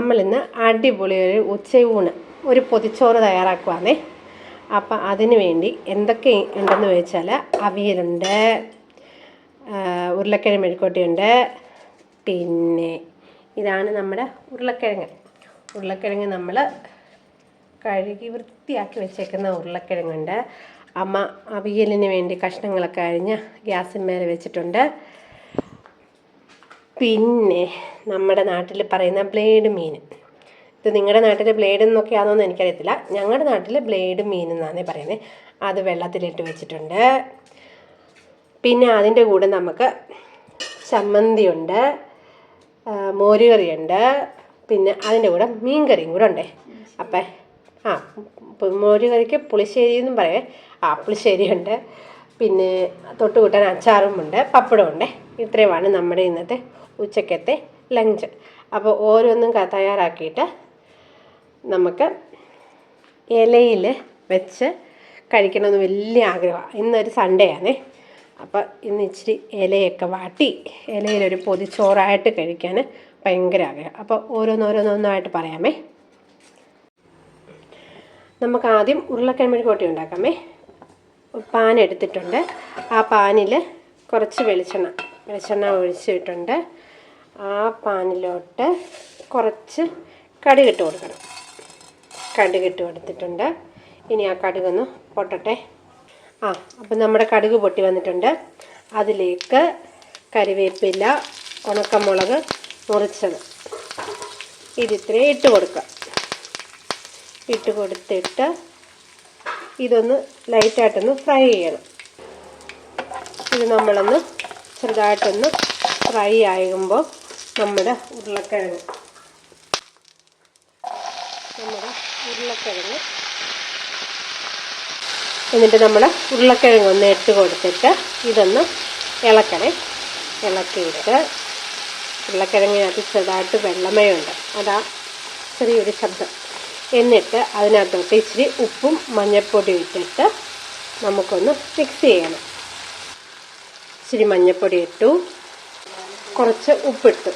നമ്മളിന്ന് അടിപൊളി ഒരു ഉച്ചയൂണ് ഒരു പൊതിച്ചോറ് തയ്യാറാക്കുവാന്നേ. അപ്പം അതിന് വേണ്ടി എന്തൊക്കെ ഉണ്ടെന്ന് ചോദിച്ചാൽ അവിയലുണ്ട് ഉരുളക്കിഴങ്ങ് മെഴുക്കോട്ടിയുണ്ട് പിന്നെ ഇതാണ് നമ്മുടെ ഉരുളക്കിഴങ്ങ്. ഉരുളക്കിഴങ്ങ് നമ്മൾ കഴുകി വൃത്തിയാക്കി വെച്ചേക്കുന്ന ഉരുളക്കിഴങ്ങുണ്ട്. അമ്മ അവിയലിന് വേണ്ടി കഷ്ണങ്ങളൊക്കെ അരിഞ്ഞ് ഗ്യാസിന്മേൽ വെച്ചിട്ടുണ്ട്. പിന്നെ നമ്മുടെ നാട്ടിൽ പറയുന്ന ബ്ലേഡ് മീൻ. ഇത് നിങ്ങളുടെ നാട്ടിൽ ബ്ലേഡ് എന്നൊക്കെ ആണോന്ന് എനിക്കറിയത്തില്ല. ഞങ്ങളുടെ നാട്ടിൽ ബ്ലേഡ് മീൻ എന്നാണ് പറയുന്നത് അത് വെള്ളത്തിലിട്ട് വെച്ചിട്ടുണ്ട്. പിന്നെ അതിന്റെ കൂടെ നമുക്ക് ചമ്മന്തിയുണ്ട് മോരുകറിയുണ്ട് പിന്നെ അതിന്റെ കൂടെ മീൻ കറിയും കൂടെ ഉണ്ട്. അപ്പം ആ മോരുകറിക്ക് പുളിശ്ശേരി എന്നും പറയേ. ആ പുളിശ്ശേരി ഉണ്ട്. പിന്നെ തൊട്ട് അച്ചാറും ഉണ്ട് പപ്പടവും ഉണ്ട്. ഇത്രയുമാണ് നമ്മുടെ ഇന്നത്തെ ഉച്ചക്കത്തെ ലഞ്ച് അപ്പോൾ ഓരോന്നും തയ്യാറാക്കിയിട്ട് നമുക്ക് ഇലയിൽ വെച്ച് കഴിക്കണമെന്ന് വലിയ ആഗ്രഹമാണ് ഇന്നൊരു സൺഡേ ആണേ. അപ്പോൾ ഇന്ന് ഇച്ചിരി ഇലയൊക്കെ വാട്ടി ഇലയിലൊരു പൊതിച്ചോറായിട്ട് കഴിക്കാൻ ഭയങ്കര ആഗ്രഹം. അപ്പോൾ ഓരോന്നോരോന്നൊന്നായിട്ട് പറയാമേ. നമുക്ക് ആദ്യം ഉരുളക്കിഴമ്പ് മെഴുക്കോട്ടി ഉണ്ടാക്കാമേ. പാൻ എടുത്തിട്ടുണ്ട്. ആ പാനിൽ കുറച്ച് വെളിച്ചെണ്ണ. വെളിച്ചെണ്ണ ഒഴിച്ചിട്ടുണ്ട്. ആ പാനിലോട്ട് കുറച്ച് കടുകിട്ട് കൊടുക്കണം. കടുകിട്ട് കൊടുത്തിട്ടുണ്ട്. ഇനി ആ കടുകൊന്ന് പൊട്ടട്ടെ. ആ അപ്പം നമ്മുടെ കടുക് പൊട്ടി വന്നിട്ടുണ്ട്. അതിലേക്ക് കരിവേപ്പില ഉണക്കമുളക് മുറിച്ചത്. ഇതിത്രയും ഇട്ട് കൊടുക്കുക. ഇട്ട് കൊടുത്തിട്ട് ഇതൊന്ന് ലൈറ്റായിട്ടൊന്ന് ഫ്രൈ ചെയ്യണം. ഇത് നമ്മളൊന്ന് ചെറുതായിട്ടൊന്ന് ഫ്രൈ ആകുമ്പോൾ നമ്മുടെ ഉരുളക്കിഴങ്ങ്. നമ്മുടെ ഉരുളക്കിഴങ്ങ്. എന്നിട്ട് നമ്മൾ ഉരുളക്കിഴങ്ങ് ഒന്ന് ഇട്ട് കൊടുത്തിട്ട് ഇതൊന്ന് ഇളക്കണേ. ഇളക്കിയിട്ട് ഉരുളക്കിഴങ്ങിനകത്ത് ചെറുതായിട്ട് വെള്ളമയുണ്ട്. അതാ ചെറിയൊരു ശബ്ദം. എന്നിട്ട് അതിനകത്തോട്ട് ഇച്ചിരി ഉപ്പും മഞ്ഞൾപ്പൊടി ഇട്ടിട്ട് നമുക്കൊന്ന് മിക്സ് ചെയ്യണം. ഇച്ചിരി മഞ്ഞൾപ്പൊടി ഇട്ടു. കുറച്ച് ഉപ്പിട്ട്.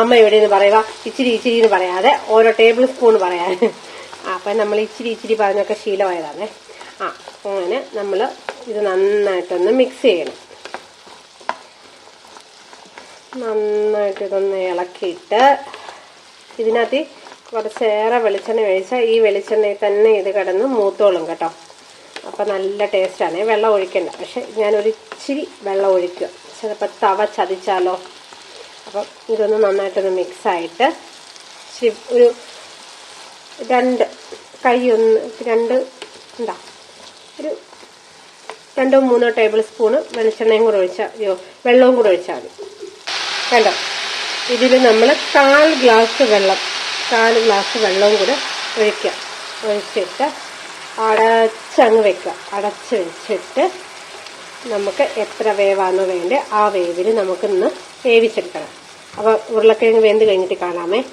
അമ്മ എവിടെ നിന്ന് പറയുക ഇച്ചിരി ഇച്ചിരി എന്ന് പറയാതെ ഓരോ ടേബിൾ സ്പൂൺ പറയാൻ അപ്പം നമ്മൾ ഇച്ചിരി ഇച്ചിരി പറഞ്ഞൊക്കെ ശീലമായതാണേ. ആ അങ്ങനെ നമ്മൾ ഇത് നന്നായിട്ടൊന്ന് മിക്സ് ചെയ്യണം. നന്നായിട്ട് ഇതൊന്ന് ഇളക്കിയിട്ട് ഇതിനകത്ത് കുറച്ചേറെ വെളിച്ചെണ്ണ ഒഴിച്ചാൽ ഈ വെളിച്ചെണ്ണയിൽ തന്നെ ഇത് കിടന്ന് മൂത്തോളും കേട്ടോ. അപ്പം നല്ല ടേസ്റ്റാണ് വെള്ളം ഒഴിക്കണ്ട. പക്ഷെ ഞാനൊരിച്ചിരി വെള്ളം ഒഴിക്കുക. ചിലപ്പോൾ തവ ചതിച്ചാലോ? അപ്പം ഇതൊന്ന് നന്നായിട്ടൊന്ന് മിക്സായിട്ട് ഇച്ചിരി ഒരു രണ്ട് കൈ ഒന്ന് രണ്ട് എന്താ? ഒരു രണ്ടോ മൂന്നോ ടേബിൾ സ്പൂണ് വെളിച്ചെണ്ണയും കൂടെ ഒഴിച്ചാൽ അയ്യോ വെള്ളവും കൂടെ ഒഴിച്ചാൽ മതി. കണ്ടോ? ഇതിൽ നമ്മൾ കാൽ ഗ്ലാസ് വെള്ളം കാൽ ഗ്ലാസ് വെള്ളവും കൂടെ ഒഴിക്കുക ഒഴിച്ചിട്ട് അടച്ചങ്ങ് വെക്കുക അടച്ച് വെച്ചിട്ട് നമുക്ക് എത്ര വേവാണോ വേണ്ടത് ആ വേവിൽ നമുക്കിന്ന് വേവിച്ചെടുക്കണം. അപ്പോൾ ഉരുളക്കിഴങ്ങ് വെന്ത് കഴിഞ്ഞിട്ട് കാണാമേ.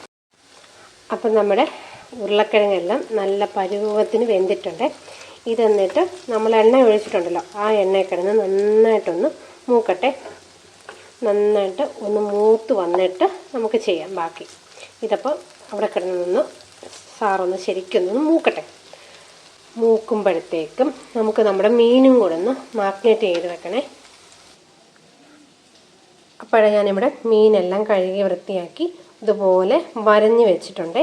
അപ്പം നമ്മുടെ ഉരുളക്കിഴങ്ങെല്ലാം നല്ല പരുവത്തിന് വെന്തിട്ടുണ്ട്. ഇതെന്നിട്ട് നമ്മൾ എണ്ണ ഒഴിച്ചിട്ടുണ്ടല്ലോ. ആ എണ്ണയിൽ കിടന്ന് നന്നായിട്ടൊന്ന് മൂക്കട്ടെ. നന്നായിട്ട് ഒന്ന് മൂത്ത് വന്നിട്ട് നമുക്ക് ചെയ്യാം ബാക്കി. ഇതപ്പോൾ അവിടെ കിടന്ന് നിന്ന് സാറൊന്ന് ശരിക്കൊന്ന് മൂക്കട്ടെ. മൂക്കുമ്പോഴത്തേക്കും നമുക്ക് നമ്മുടെ മീനും കൂടെ ഒന്ന് മാഗ്നേറ്റ് ചെയ്ത് വെക്കണേ. അപ്പോഴേ ഞാനിവിടെ മീനെല്ലാം കഴുകി വൃത്തിയാക്കി ഇതുപോലെ വരഞ്ഞ് വെച്ചിട്ടുണ്ട്.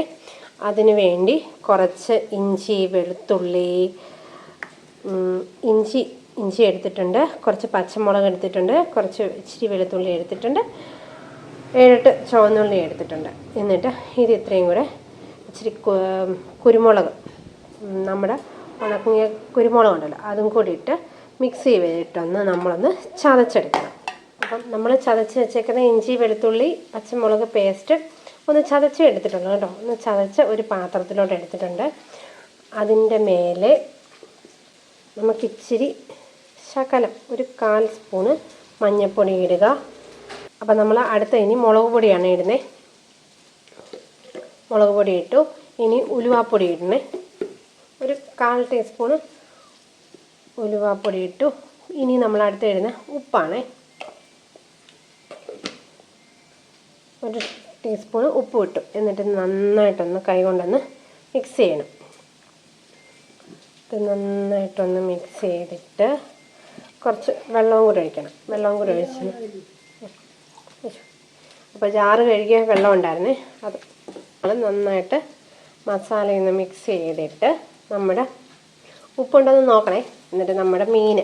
അതിന് വേണ്ടി കുറച്ച് ഇഞ്ചി വെളുത്തുള്ളി ഇഞ്ചി ഇഞ്ചി എടുത്തിട്ടുണ്ട്. കുറച്ച് പച്ചമുളക് എടുത്തിട്ടുണ്ട്. കുറച്ച് ഇച്ചിരി വെളുത്തുള്ളി എടുത്തിട്ടുണ്ട്. ഏഴെട്ട് ചുവന്നുള്ളി എടുത്തിട്ടുണ്ട്. എന്നിട്ട് ഇത് ഇത്രയും കൂടെ ഇച്ചിരി കുരുമുളക് നമ്മുടെ ഉണങ്ങിയ കുരുമുളക് ഉണ്ടല്ലോ അതും കൂടി ഇട്ട് മിക്സ് ചെയ്തിട്ടൊന്ന് നമ്മളൊന്ന് ചതച്ചെടുക്കണം. അപ്പം നമ്മൾ ചതച്ച് വെച്ചേക്കുന്ന ഇഞ്ചി വെളുത്തുള്ളി പച്ചമുളക് പേസ്റ്റ് ഒന്ന് ചതച്ച് എടുത്തിട്ടുണ്ട് കേട്ടോ. ഒന്ന് ചതച്ച് ഒരു പാത്രത്തിലോട്ട് എടുത്തിട്ടുണ്ട്. അതിന്റെ മേലെ നമുക്കിച്ചിരി ശകലം ഒരു കാൽ സ്പൂണ് മഞ്ഞൾപ്പൊടി ഇടുക. അപ്പം നമ്മൾ അടുത്ത ഇനി മുളക് പൊടിയാണ് ഇടുന്നത് മുളക് പൊടി ഇട്ടു. ഇനി ഉലുവാപ്പൊടി ഇടണേ. ഒരു കാൽ ടീസ്പൂണ് ഉലുവാപ്പൊടി ഇട്ടു. ഇനി നമ്മൾ അടുത്ത് ഇടുന്ന ഉപ്പാണേ. ഒരു ടീസ്പൂൺ ഉപ്പ് ഇട്ടു. എന്നിട്ട് നന്നായിട്ടൊന്ന് കൈ കൊണ്ടൊന്ന് മിക്സ് ചെയ്യണം. ഇത് നന്നായിട്ടൊന്ന് മിക്സ് ചെയ്തിട്ട് കുറച്ച് വെള്ളവും കൂടി ഒഴിക്കണം. വെള്ളവും കൂടി ഒഴിച്ച്. അപ്പോൾ ജാറ് കഴുകിയ വെള്ളം ഉണ്ടായിരുന്നേ. അത് അത് നന്നായിട്ട് നിന്ന് മിക്സ് ചെയ്തിട്ട് നമ്മുടെ ഉപ്പുണ്ടെന്ന് നോക്കണേ. എന്നിട്ട് നമ്മുടെ മീൻ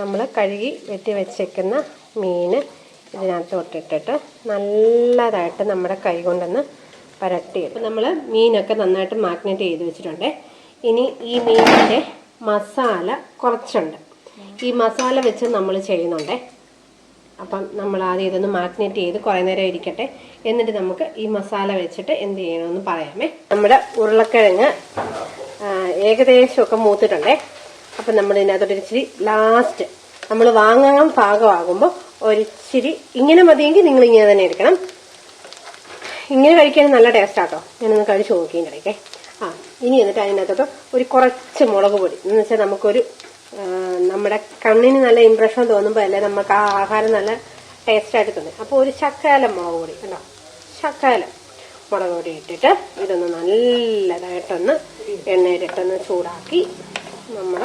നമ്മൾ കഴുകി വെട്ടി വെച്ചേക്കുന്ന മീൻ ഇതിനകത്ത് ഒട്ടിട്ടിട്ട് നല്ലതായിട്ട് നമ്മുടെ കൈ കൊണ്ടൊന്ന് പരട്ടി അപ്പോൾ നമ്മൾ മീനൊക്കെ നന്നായിട്ട് മാഗ്നേറ്റ് ചെയ്ത് വെച്ചിട്ടുണ്ട്. ഇനി ഈ മീനിന്റെ മസാല കുറച്ചുണ്ട്. ഈ മസാല വെച്ച് നമ്മൾ ചെയ്യുന്നുണ്ടേ. അപ്പം നമ്മൾ ആദ്യം ഇതൊന്ന് മാഗ്നേറ്റ് ചെയ്ത് കുറേ നേരം ഇരിക്കട്ടെ. എന്നിട്ട് നമുക്ക് ഈ മസാല വെച്ചിട്ട് എന്ത് ചെയ്യണമെന്ന് പറയാമേ. നമ്മുടെ ഉരുളക്കിഴങ്ങ് ഏകദേശമൊക്കെ മൂത്തിട്ടുണ്ടേ. അപ്പം നമ്മൾ ഇതിനകത്തോട്ട് ഇച്ചിരി ലാസ്റ്റ് നമ്മൾ വാങ്ങാൻ പാകമാകുമ്പോൾ ഒരിച്ചിരി ഇങ്ങനെ മതിയെങ്കിൽ നിങ്ങൾ ഇങ്ങനെ തന്നെ എടുക്കണം. ഇങ്ങനെ കഴിക്കാൻ നല്ല ടേസ്റ്റാട്ടോ ഞാനൊന്ന് കഴിച്ച് നോക്കിയും ഇതിന്റെ ആ ഇനി എന്നിട്ട് അതിനകത്തോട്ട് ഒരു കുറച്ച് മുളക് പൊടി. എന്ന് വെച്ചാൽ നമുക്കൊരു നമ്മുടെ കണ്ണിന് നല്ല ഇമ്പ്രഷൻ തോന്നുമ്പോൾ അല്ലേ നമുക്ക് ആ ആഹാരം നല്ല ടേസ്റ്റ് ആയിട്ട് തോന്നും. അപ്പോൾ ഒരു ശക്കാലം മുളക് പൊടി കണ്ടോ? ശക്കാലം മുളക് പൊടി ഇട്ടിട്ട് ഇതൊന്ന് നല്ലതായിട്ടൊന്ന് എണ്ണയിലിട്ടൊന്ന് ചൂടാക്കി നമ്മൾ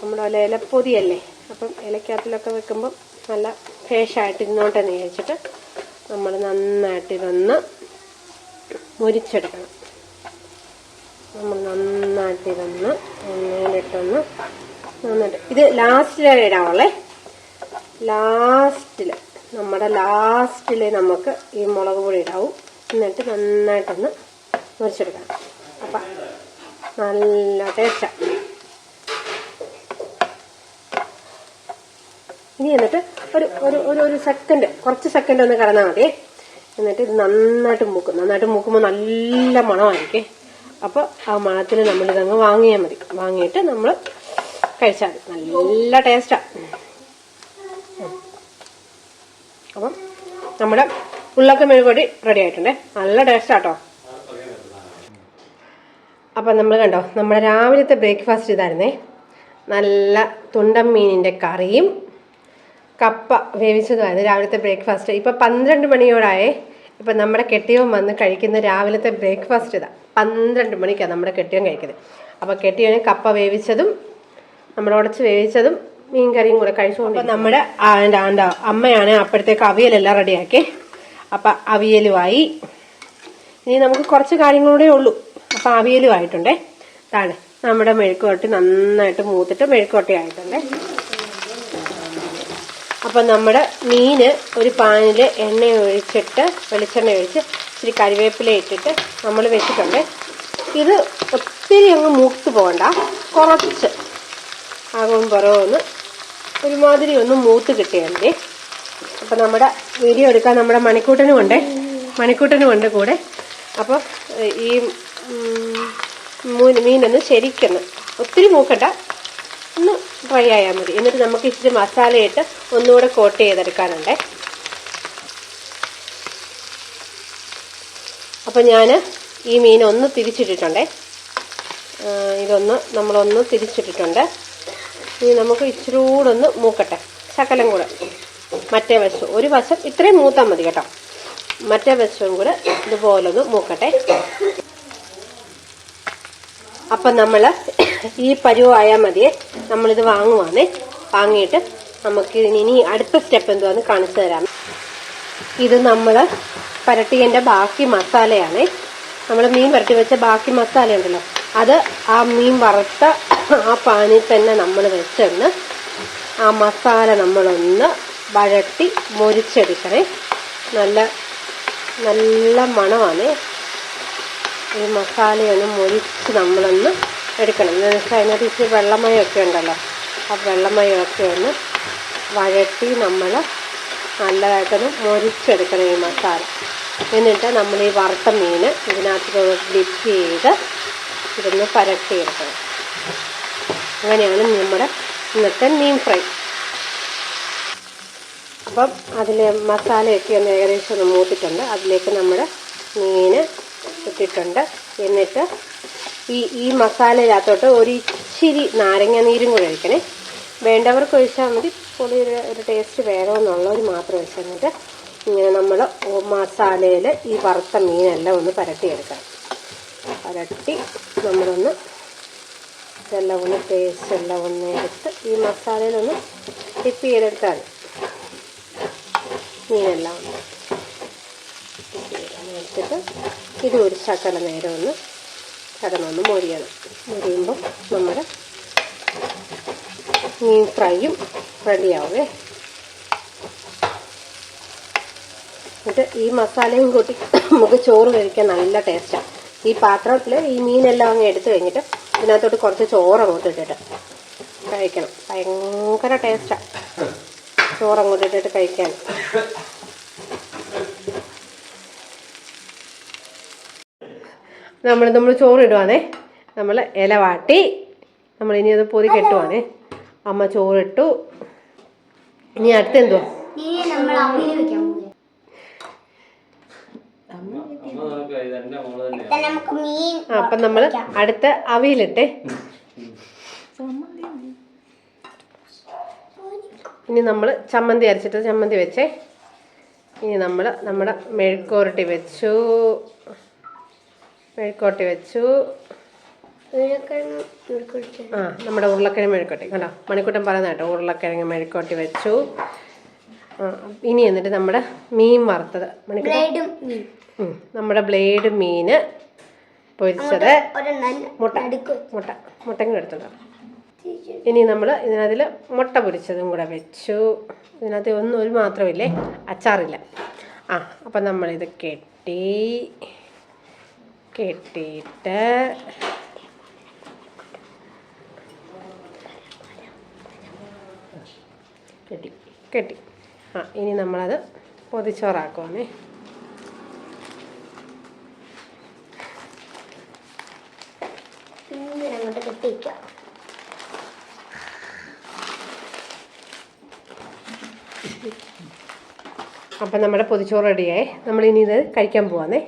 നമ്മുടെ വല്ല ഇലപ്പൊതിയല്ലേ? അപ്പം ഇലക്കകത്തിലൊക്കെ വെക്കുമ്പോൾ നല്ല ഫ്രഷായിട്ട് ഇന്നോട്ടെന്ന് വിചാരിച്ചിട്ട് നമ്മൾ നന്നായിട്ട് ഇതൊന്ന് മുരിച്ചെടുക്കണം. നമ്മൾ നന്നായിട്ട് ഇതൊന്ന് എണ്ണയിലിട്ടൊന്ന് നന്നായിട്ട് ഇത് ലാസ്റ്റിലാണ് ഇടാവുള്ളേ ലാസ്റ്റിൽ നമ്മുടെ ലാസ്റ്റിൽ നമുക്ക് ഈ മുളക് പൊടി ഇടാവും. എന്നിട്ട് നന്നായിട്ടൊന്ന് മുറിച്ചെടുക്കാം അപ്പം നല്ല ടേസ്റ്റാണ് ഇനി എന്നിട്ട് ഒരു ഒരു ഒരു ഒരു സെക്കൻഡ് കുറച്ച് സെക്കൻഡ് ഒന്ന് കടന്നാൽ മതി. എന്നിട്ട് ഇത് നന്നായിട്ട് മൂക്കും. നന്നായിട്ട് മൂക്കുമ്പോൾ നല്ല മണമായിരിക്കേ. അപ്പോൾ ആ മണത്തിൽ നമ്മളിതങ്ങ് വാങ്ങിയാൽ മതി. വാങ്ങിയിട്ട് നമ്മൾ കഴിച്ചാൽ മതി. നല്ല ടേസ്റ്റാ അപ്പം നമ്മുടെ ഉള്ളക്ക മെഴുകൊടി റെഡി ആയിട്ടുണ്ടേ. നല്ല ടേസ്റ്റാട്ടോ അപ്പം നമ്മൾ കണ്ടോ നമ്മുടെ രാവിലത്തെ ബ്രേക്ക്ഫാസ്റ്റ് ഇതായിരുന്നേ. നല്ല തുണ്ടൻ മീനിന്റെ കറിയും കപ്പ വേവിച്ചതുമായിരുന്നു രാവിലത്തെ ബ്രേക്ക്ഫാസ്റ്റ് ഇപ്പൊ പന്ത്രണ്ട് മണിയോടായേ ഇപ്പം നമ്മുടെ കെട്ടിയവൻ വന്ന് കഴിക്കുന്ന രാവിലത്തെ ബ്രേക്ക്ഫാസ്റ്റ് ഇതാ. പന്ത്രണ്ട് മണിക്കാണ് നമ്മുടെ കെട്ടിയവൻ കഴിക്കുന്നത് അപ്പോൾ കെട്ടിയവന് കപ്പ വേവിച്ചതും നമ്മൾ ഉടച്ച് വേവിച്ചതും മീൻ കറിയും കൂടെ കഴിച്ചുകൊണ്ട് നമ്മുടെ ആന്റെ അമ്മയാണ് അപ്പോഴത്തേക്ക് അവിയലെല്ലാം റെഡിയാക്കി. അപ്പം അവിയലുമായി ഇനി നമുക്ക് കുറച്ച് കാര്യങ്ങളൂടെ ഉള്ളൂ. അപ്പം അവിയലും താഴെ നമ്മുടെ മെഴുക്കുവരട്ടി നന്നായിട്ട് മൂത്തിട്ട് മെഴുക്കുവരട്ടി ആയിട്ടുണ്ടേ. അപ്പം നമ്മുടെ മീൻ ഒരു പാനിൽ എണ്ണ ഒഴിച്ചിട്ട് വെളിച്ചെണ്ണ ഒഴിച്ച് ഇച്ചിരി കരിവേപ്പില ഇട്ടിട്ട് നമ്മൾ വെച്ചിട്ടുണ്ട്. ഇത് ഒത്തിരി അങ്ങ് മൂത്ത് പോകണ്ട. കുറച്ച് ആകും പുറവൊന്ന് ഒരുമാതിരി ഒന്ന് മൂത്ത് കിട്ടിയാൽ മതി. അപ്പം നമ്മുടെ വീഡിയോ എടുക്കാൻ നമ്മുടെ മണിക്കൂട്ടനും ഉണ്ട്. മണിക്കൂട്ടനും ഉണ്ട് കൂടെ. അപ്പോൾ ഈ മീനൊന്ന് ശരിക്കൊന്ന്. ഒത്തിരി മൂക്കണ്ട. ഒന്ന് ഡ്രൈ ആയാൽ മതി. എന്നിട്ട് നമുക്ക് ഇച്ചിരി മസാലയിട്ട് ഒന്നുകൂടെ കോട്ട് ചെയ്തെടുക്കാനുണ്ട്. അപ്പം ഞാൻ ഈ മീൻ ഒന്ന് തിരിച്ചിട്ടിട്ടുണ്ടേ. ഇതൊന്ന് നമ്മളൊന്ന് തിരിച്ചിട്ടിട്ടുണ്ട്. ഇനി നമുക്ക് ഇച്ചിരി കൂടെ ഒന്ന് മൂക്കട്ടെ. ശകലം കൂടെ. മറ്റേ വശം. ഒരു വശം ഇത്രയും മൂത്താൽ മതി കേട്ടോ. മറ്റേ വശവും കൂടെ ഇതുപോലൊന്ന് മൂക്കട്ടെ. അപ്പം നമ്മൾ ഈ പരുവായാൽ മതിയെ. നമ്മളിത് വാങ്ങുവാണേ. വാങ്ങിയിട്ട് നമുക്ക് ഇനി അടുത്ത സ്റ്റെപ്പ് എന്തുവാന്ന് കാണിച്ചു തരാം. ഇത് നമ്മൾ പരട്ടിയന്റെ ബാക്കി മസാലയാണ്. നമ്മൾ മീൻ പരട്ടി വെച്ച ബാക്കി മസാല ഉണ്ടല്ലോ അത് ആ മീൻ വറുത്ത ആ പാനിൽ തന്നെ നമ്മൾ വെച്ചൊന്ന് ആ മസാല നമ്മളൊന്ന് വഴട്ടി മൊരിച്ചെടുക്കണേ. നല്ല നല്ല മണമാണ്. ഈ മസാലയൊന്ന് മൊരിച്ച് നമ്മളൊന്ന് എടുക്കണം. എന്ന് വെച്ചാൽ അതിനകത്ത് ഇച്ചിരി വെള്ളമയമൊക്കെ ഉണ്ടല്ലോ. ആ വെള്ളമയമൊക്കെ ഒന്ന് വഴട്ടി നമ്മൾ നല്ലതായിട്ടൊന്ന് മൊരിച്ചെടുക്കണം ഈ മസാല. എന്നിട്ട് നമ്മൾ ഈ വറുത്ത മീൻ ഇതിനകത്ത് ഡിപ്പ് ചെയ്ത് ഇതൊന്ന് പരട്ടിയെടുക്കണം അങ്ങനെയാണ് നമ്മുടെ ഇന്നത്തെ മീൻ ഫ്രൈ. അപ്പം അതിൽ മസാലയൊക്കെ ഒന്ന് ഏകദേശം ഒന്ന് മൂത്തിട്ടുണ്ട്. അതിലേക്ക് നമ്മുടെ മീൻ ഇട്ടിട്ടുണ്ട്. എന്നിട്ട് ഈ ഈ മസാലയിനകത്തോട്ട് ഒരു ഇച്ചിരി നാരങ്ങ നീരും കൂടെ ഒഴിക്കണേ. വേണ്ടവർക്ക് ഒഴിച്ചാൽ മതി. പുളി ഒരു ഒരു ടേസ്റ്റ് വേണമെന്നുള്ളവർ മാത്രം ഒഴിച്ചാൽ ഇങ്ങനെ നമ്മൾ മസാലയിൽ ഈ വറുത്ത മീനെല്ലാം ഒന്ന് പരട്ടിയെടുക്കണം. പരട്ടി നമ്മളൊന്ന് ഇതെല്ലാം ഒന്ന് ടേസ്റ്റ് എല്ലാം ഒന്ന് എടുത്ത് ഈ മസാലയിലൊന്ന് ടിപ്പ് ചെയ്തെടുത്താൽ മീനെല്ലാം ഒന്ന് എടുത്തിട്ട് ഇത് ഒരു ശകല നേരം ഒന്ന് കടന്നൊന്ന് മൊരിയണം. മൊരിയുമ്പം നമ്മുടെ മീൻ ഫ്രൈയും റെഡിയാവേ. എന്നിട്ട് ഈ മസാലയും കൂട്ടി നമുക്ക് ചോറ് കഴിക്കാൻ നല്ല ടേസ്റ്റാണ് ഈ പാത്രത്തിൽ ഈ മീനെല്ലാം അങ്ങ് എടുത്തു കഴിഞ്ഞിട്ട് ഇതിനകത്തോട്ട് കുറച്ച് ചോറ് അങ്ങോട്ട് ഇട്ടിട്ട് കഴിക്കണം. ഭയങ്കര ടേസ്റ്റാണ് ചോറ് അങ്ങോട്ട് ഇട്ടിട്ട് കഴിക്കാൻ. നമ്മൾ നമ്മൾ ചോറിടുവാണേ. നമ്മൾ ഇല വാട്ടി. നമ്മൾ ഇനി അത് പൊതി കെട്ടുവാണേ. അമ്മ ചോറിട്ടു. ഇനി അടുത്ത് എന്തുവാ? അപ്പൊ നമ്മൾ അടുത്ത അവിയിലിട്ടെ. ഇനി നമ്മൾ ചമ്മന്തി അരച്ചിട്ട് ചമ്മന്തി വെച്ചേ. ഇനി നമ്മൾ നമ്മുടെ മെഴുക്കോരട്ടി വെച്ചു. മെഴുക്കോരട്ടി വെച്ചു. ആ നമ്മുടെ ഉരുളക്കിഴങ്ങ് മെഴുക്കോട്ടി കണ്ടോ? മണിക്കൂട്ടം പറയുന്ന കേട്ടോ ഉരുളക്കിഴങ്ങ് മെഴുക്കോട്ടി വെച്ചു. ഇനി എന്നിട്ട് നമ്മുടെ മീൻ വറുത്തത്. മണിക്കൂട്ടം നമ്മുടെ ബ്ലേഡ് മീന് പൊരിച്ചത്. മുട്ട. മുട്ട. മുട്ടയും എടുത്തുണ്ടോ ഇനി നമ്മൾ ഇതിനകത്തിൽ മുട്ട പൊരിച്ചതും കൂടെ വെച്ചു. ഇതിനകത്ത് ഒന്നും ഒരു മാത്രമില്ലേ അച്ചാറില്ല. ആ അപ്പം നമ്മളിത് കെട്ടി. കെട്ടിയിട്ട് കെട്ടി കെട്ടി. ആ ഇനി നമ്മളത് പൊതിച്ചോറാക്കുവാണേ. അങ്ങോട്ട് അപ്പം നമ്മുടെ പൊതിച്ചോറ് റെഡിയായി. നമ്മളിനി ഇത് കഴിക്കാൻ പോവാന്നേ